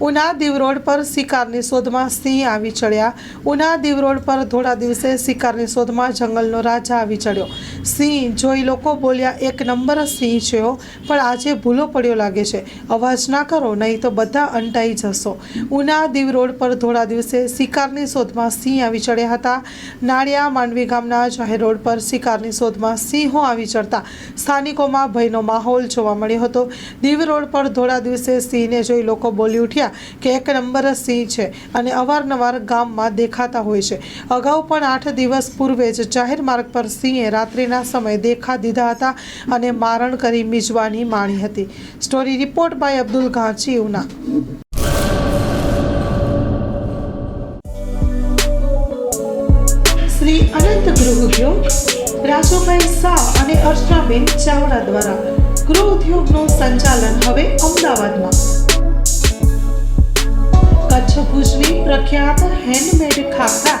Una Diu road પર શિકારની શોધમાં સિંહ આવી ચડ્યા. ઉના દીવ રોડ પર થોડા દિવસે શિકારની શોધમાં જંગલનો રાજા આવી ચડ્યો. સિંહ જોઈ લોકો બોલ્યા, એક નંબર સિંહ છે પણ આજે ભૂલો પડ્યો લાગે છે. અવાજ ના કરો, નહીં તો બધા અંટાઈ જશો. ઉના દીવ રોડ પર ધોળા દિવસે શિકારની શોધમાં સિંહ આવી ચડ્યા હતા. નાળિયા માંડવી ગામના જાહેર રોડ પર શિકારની શોધમાં સિંહો આવી ચડતા સ્થાનિકોમાં ભયનો માહોલ જોવા મળ્યો હતો. દીવ રોડ પર ધોળા દિવસે સિંહને જોઈ લોકો બોલી ઉઠ્યા કે એક નંબર સિંહ છે અને અવારનવાર ગામમાં દેખાતા હોય છે. અગાઉ પણ આઠ દિવસ પૂર્વે જ જાહેર માર્ગ પર સિંહે રાત્રિના સમયે દેખા દીધા હતા અને મારણ કરી મિજવાની માણી હતી. Story report by Abdul Ghanchi Una Shri Anant Gruh Udyog, Rajubhai Shah અને અર્ચનાબેન ચાવડા દ્વારા ગૃહ ઉદ્યોગનું સંચાલન હવે અમદાવાદમાં. કચ્છ ભુજની પ્રખ્યાત હેન્ડમેડ ખાખરા